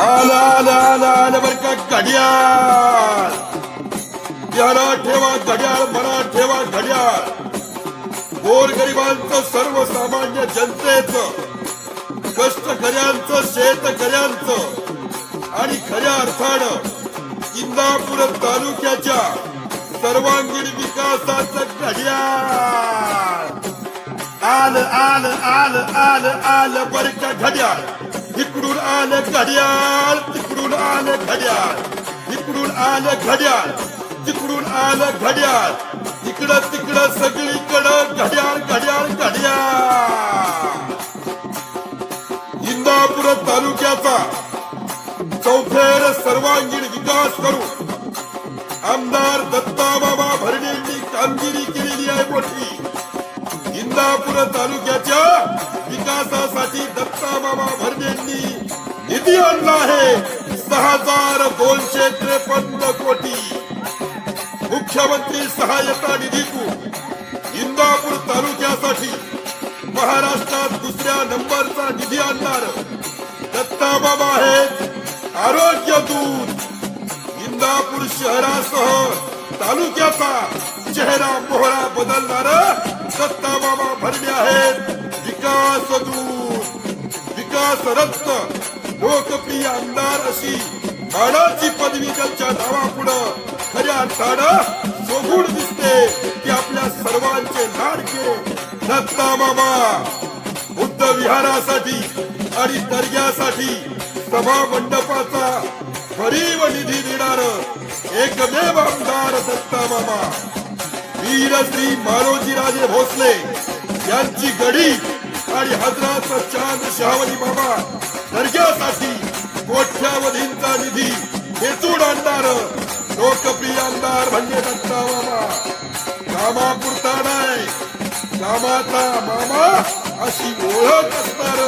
आला आला आला आला बर का घड्याळ. याला ठेवा घड्याळ मला ठेवा घड्याळ. गोरगरिबांचं सर्वसामान्य जनतेचं कष्टकऱ्यांचं शेतकऱ्यांचं आणि खऱ्या अर्थानं इंदापूर तालुक्याच्या सर्वांगीण विकासाचं घड्याळ. आलं आलं आलं आलं आलं बर का घड्याळ. इकडून आलं घड्याळ तिकडून आलं घड्याळ. इकडून आलं घड्याळ तिकडून आलं घड्याळ. इकडं तिकडं सगळीकडं घड्याळ घड्याळ घड्याळ. इंदापूर तालुक्याचा चौफेर सर्वांगीण विकास करू आमदार दत्ताबाबा भरणेंनी कामगिरी केलेली आहे मोठी. इंदापूर तालुक्याच्या विकासासाठी दत्ताबाबा भरणेंनी निधी आणला आहे. सहा हजार दोनशे त्रेपन्न कोटी. मुख्यमंत्री सहायता निधीतून इंदापूर तालुक्यासाठी महाराष्ट्रात दुसऱ्या नंबरचा निधी आणणार दत्ताबाबा आहेत. आरोग्य दूत. इंदापूर शहरासह तालुक्याचा चेहरा मोहरा बदलणार दत्ताबाबा भरणे आहेत. विकास दूत विकास रत्न लोकप्रिय आमदार अशी मानाची पदवी त्यांच्या नावापुढं. खऱ्या अर्थानं शोभून दिसते की आपल्या सर्वांचे लाडके दत्ताबाबा बुद्ध विहारासाठी आणि दर्ग्यासाठी सभा मंडपाचा भरीव निधी देणार एकमेव आमदार दत्ताबाबा वीर श्री मारोजीराजे भोसले यांची गडी आणि हजराचा चांद शहावली बाबा दर्ग्यासाठी कोट्यावधींचा निधी खेचून आणणार लोकप्रिय आमदार म्हणजे दत्ता बाबा कामापुरता नाही कामाचा मामा अशी ओळख असणार.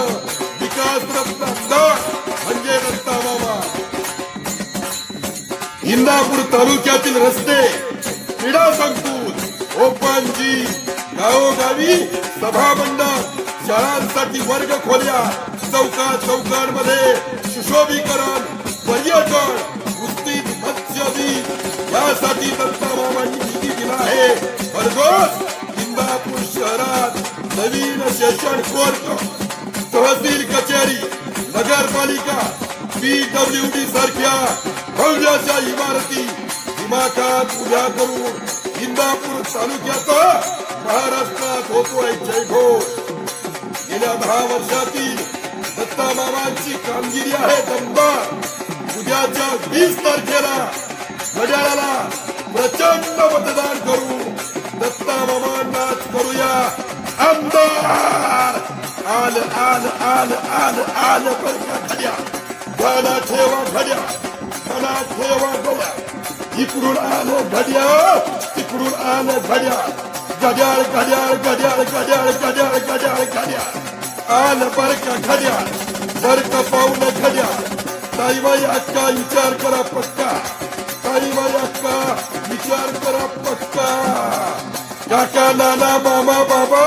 विकास रत्न आमदार म्हणजे दत्ता बाबा इंदापूर तालुक्यातील रस्ते क्रीडा संकुल ओपनजी गावोगावी सभा मंडप शाळांसाठी वर्ग खोल्या चौका चौकांमध्ये सुशोभीकरण पर्यटन कुस्ती मत्स्यदी यासाठी दत्ता मामांनी निधी दिला आहे. भरघोस इंदापूर शहरात नवीन सेशन कोर्ट तहसील कचेरी नगरपालिका पीडब्ल्यू डी सारख्या भव्याच्या इमारती दिमाखात उभ्या करून इंदापूर तालुक्याचा महाराष्ट्रात होतोय जयघोष. गेल्या दहा वर्षातील दत्ता मामांची कामगिरी आहे दमदार उद्याच्या वीस तारखेला घड्याळाला प्रचंड मतदान करू. दत्ता मामांनाच करूया आमदार. आल आल आल आल आल बरं घड्या. गाला ठेवा घड्या. मला ठेवा घड्या. इकडून आलं घड्याळ तिकडून आलं घड्याळ. घड्याळ घड्याळ घड्याळ घड्याळ घड्याळ घड्याळ घड्याळ. आलं बर का घड्याळ बर का पाहुणं घड्याळ. ताईबाई अक्का विचार करा पक्का. ताईबाई अक्का विचार करा पक्का. काका नाना मामा बाबा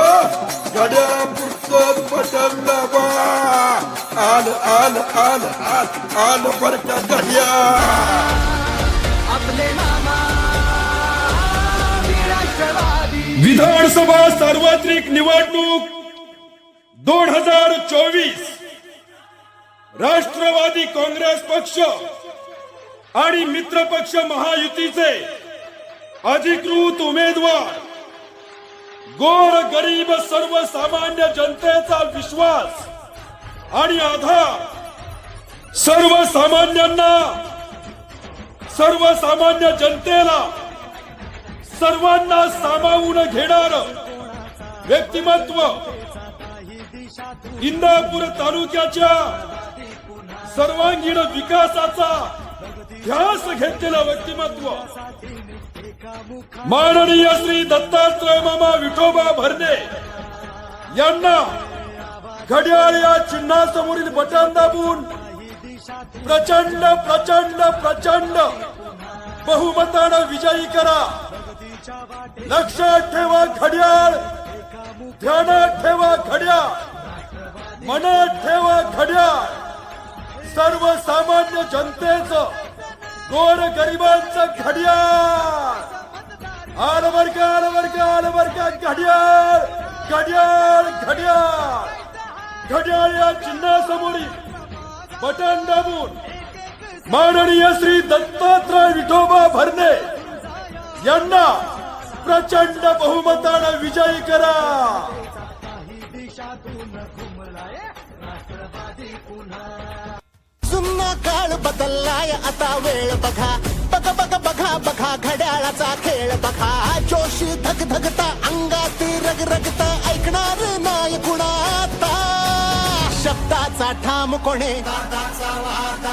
घड्याळ पुस्तक बटन दाबा. आल आल आल आल आल बर का घड्याळ. आपले मामा विधानसभा सार्वत्रिक निवडणूक दोन हजार चोवीस. राष्ट्रवादी काँग्रेस पक्ष आणि मित्र पक्ष महायुतीचे अधिकृत उमेदवार. गोर गरीब सर्वसामान्य जनतेचा विश्वास आणि आधार सर्वसामान्यांना सर्वसामान्य जनतेला सर्वांना सामावून घेणार व्यक्तिमत्व इंदापूर तालुक्याच्या सर्वांगीण विकासाचा ध्यास घेतलेला व्यक्तिमत्व. माननीय श्री दत्तात्रय मामा विठोबा भरणे यांना घड्याळ या चिन्हासमोरील बटन दाबून प्रचंड प्रचंड प्रचंड. बहुमतानं विजयी करा. लक्षात ठेवा घड्याळ. ध्यानात ठेवा घड्याळ. मनात ठेवा घड्याळ. सर्वसामान्य जनतेचं गोर गरिबांचं घड्याळ. आलं बर का आलं घड्याळ. घड्याळ घड्याळ. घड्याळ या चिन्हासमोर बटन दाबून. माननीय श्री दत्तात्रय विठोबा भरणे. यांना प्रचंड बहुमतानं विजयी करा. जुन्ना काळ बदललाय आता वेळ बघा. बघ बघ बघा बघा घड्याळाचा खेळ बघा. जोशी धग धगता अंगात रग रगता ऐकणार नाही कुणा. शब्दाचा ठाम कोणे